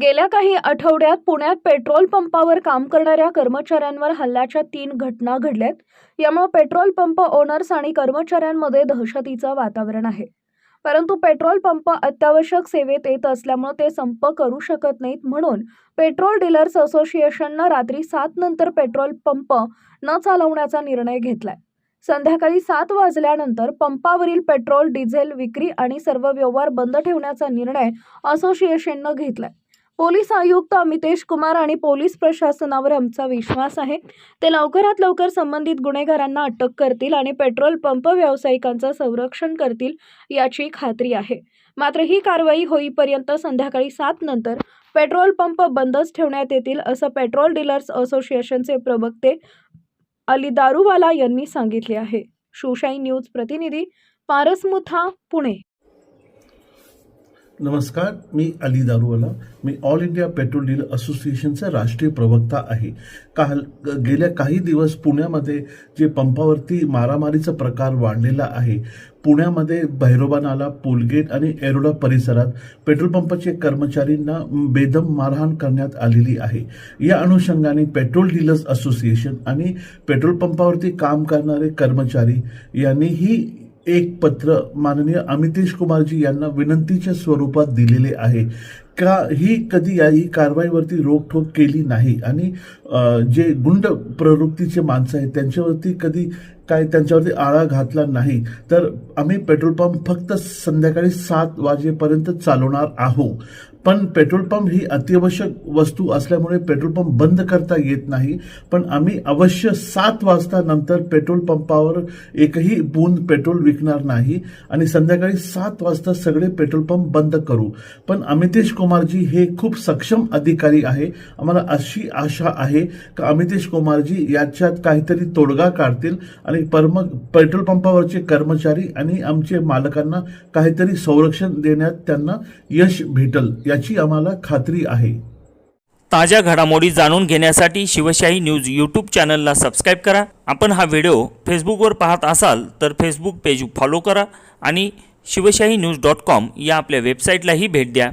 गेल्या काही आठवड्यात पुण्यात पेट्रोल पंपावर काम करणाऱ्या कर्मचाऱ्यांवर हल्ल्याच्या तीन घटना घडल्यात. यामुळे पेट्रोल पंप ओनर्स आणि कर्मचाऱ्यांमध्ये दहशतीचं वातावरण आहे. परंतु पेट्रोल पंप अत्यावश्यक सेवेत येत असल्यामुळे ते संप करू शकत नाहीत म्हणून पेट्रोल डीलर्स असोसिएशननं रात्री सात नंतर पेट्रोल पंप न चालवण्याचा निर्णय घेतलाय. संध्याकाळी सात वाजल्यानंतर पंपावरील पेट्रोल डिझेल विक्री आणि सर्व व्यवहार बंद ठेवण्याचा निर्णय असोसिएशननं घेतलाय. पोलीस आयुक्त अमितेश कुमार आणि पोलीस प्रशासनावर आमचा विश्वास आहे. ते लवकरात लवकर संबंधित गुन्हेगारांना अटक करतील आणि पेट्रोल पंप व्यावसायिकांचं संरक्षण करतील याची खात्री आहे. मात्र ही कारवाई होईपर्यंत संध्याकाळी सात नंतर पेट्रोल पंप बंदच ठेवण्यात येतील असं पेट्रोल डीलर्स असोसिएशनचे प्रवक्ते अली दारूवाला यांनी सांगितले आहे. शिवशाही न्यूज प्रतिनिधी पारसमुथा पुणे. नमस्कार मी अली दारूवाला. मी ऑल इंडिया पेट्रोल डीलर असोसिएशनचा राष्ट्रीय प्रवक्ता आहे. काल गेल्या काही दिवस पुण्यामध्ये जे पंपावरती मारामारीचा प्रकार वाढलेला आहे पुण्यामध्ये भैरोबा नाला पोलगेट आणि एरोडा परिसरात पेट्रोल पंपाचे कर्मचारींना बेदम मारहाण करण्यात आलेली आहे. या अनुषंगाने पेट्रोल डीलर्स असोसिएशन आणि पेट्रोल पंपावरती काम करणारे कर्मचारी यांनी ही एक पत्र माननीय अमितेश कुमारजी यांना विनंतीच्या स्वरूपात दिलेले आहे. का ही कधी या ही कारवाईवरती रोखठोक केली नाही? आणि जे गुंड प्रवृत्तीचे माणसं आहेत त्यांच्यावरती कधी काय त्यांच्यावरती आळा घातला नाही तर आम्ही पेट्रोल पंप फक्त संध्याकाळी सात वाजेपर्यंत चालवणार आहोत. पण पेट्रोल पंप ही अत्यावश्यक वस्तू असल्यामुळे पेट्रोल पंप बंद करता येत नाही. पण आम्ही अवश्य सात वाजता नंतर पेट्रोल पंपावर एकही बूंद पेट्रोल विकणार नाही आणि संध्याकाळी सात वाजता सगळे पेट्रोल पंप बंद करू. पण अमितेश कुमारजी हे खूप सक्षम अधिकारी आहे. आम्हाला अशी आशा आहे का अमितेश कुमारजी याच्यात काहीतरी तोडगा काढतील आणि आणि परम पेट्रोल पंपावरचे कर्मचारी आणि आमचे मालकांना काहीतरी संरक्षण देण्यात त्यांना यश भेटल याची आम्हाला खात्री आहे. ताज्या घडामोडी जाणून घेण्यासाठी शिवशाही न्यूज यूट्यूब चॅनलला सबस्क्राईब करा. आपण हा व्हिडिओ फेसबुकवर पाहत असाल तर फेसबुक पेज फॉलो करा आणि शिवशाही न्यूज डॉट कॉम या आपल्या वेबसाईटलाही भेट द्या.